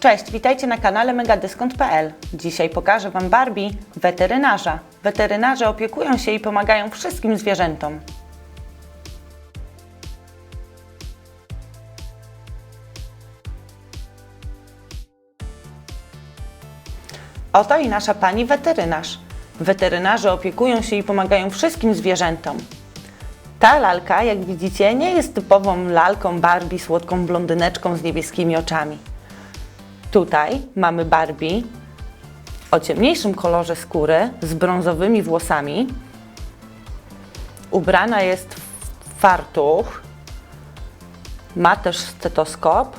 Cześć, witajcie na kanale megadyskont.pl. Dzisiaj pokażę Wam Barbie weterynarza. Weterynarze opiekują się i pomagają wszystkim zwierzętom. Oto i nasza pani weterynarz. Weterynarze opiekują się i pomagają wszystkim zwierzętom. Ta lalka, jak widzicie, nie jest typową lalką Barbie, słodką blondyneczką z niebieskimi oczami. Tutaj mamy Barbie o ciemniejszym kolorze skóry z brązowymi włosami. Ubrana jest w fartuch, ma też stetoskop.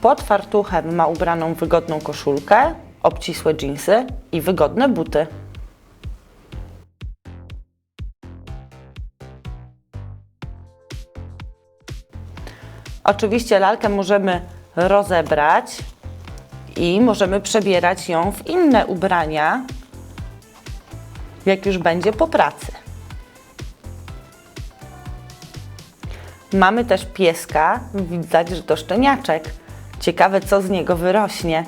Pod fartuchem ma ubraną wygodną koszulkę, obcisłe dżinsy i wygodne buty. Oczywiście lalkę możemy rozebrać i możemy przebierać ją w inne ubrania, jak już będzie po pracy. Mamy też pieska, widać, że to szczeniaczek. Ciekawe, co z niego wyrośnie.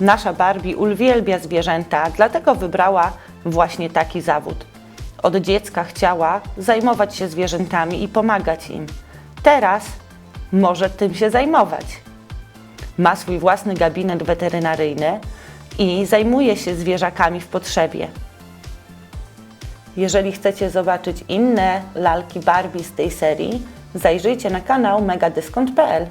Nasza Barbie uwielbia zwierzęta, dlatego wybrała właśnie taki zawód. Od dziecka chciała zajmować się zwierzętami i pomagać im. Teraz może tym się zajmować. Ma swój własny gabinet weterynaryjny i zajmuje się zwierzakami w potrzebie. Jeżeli chcecie zobaczyć inne lalki Barbie z tej serii, zajrzyjcie na kanał megadyskont.pl.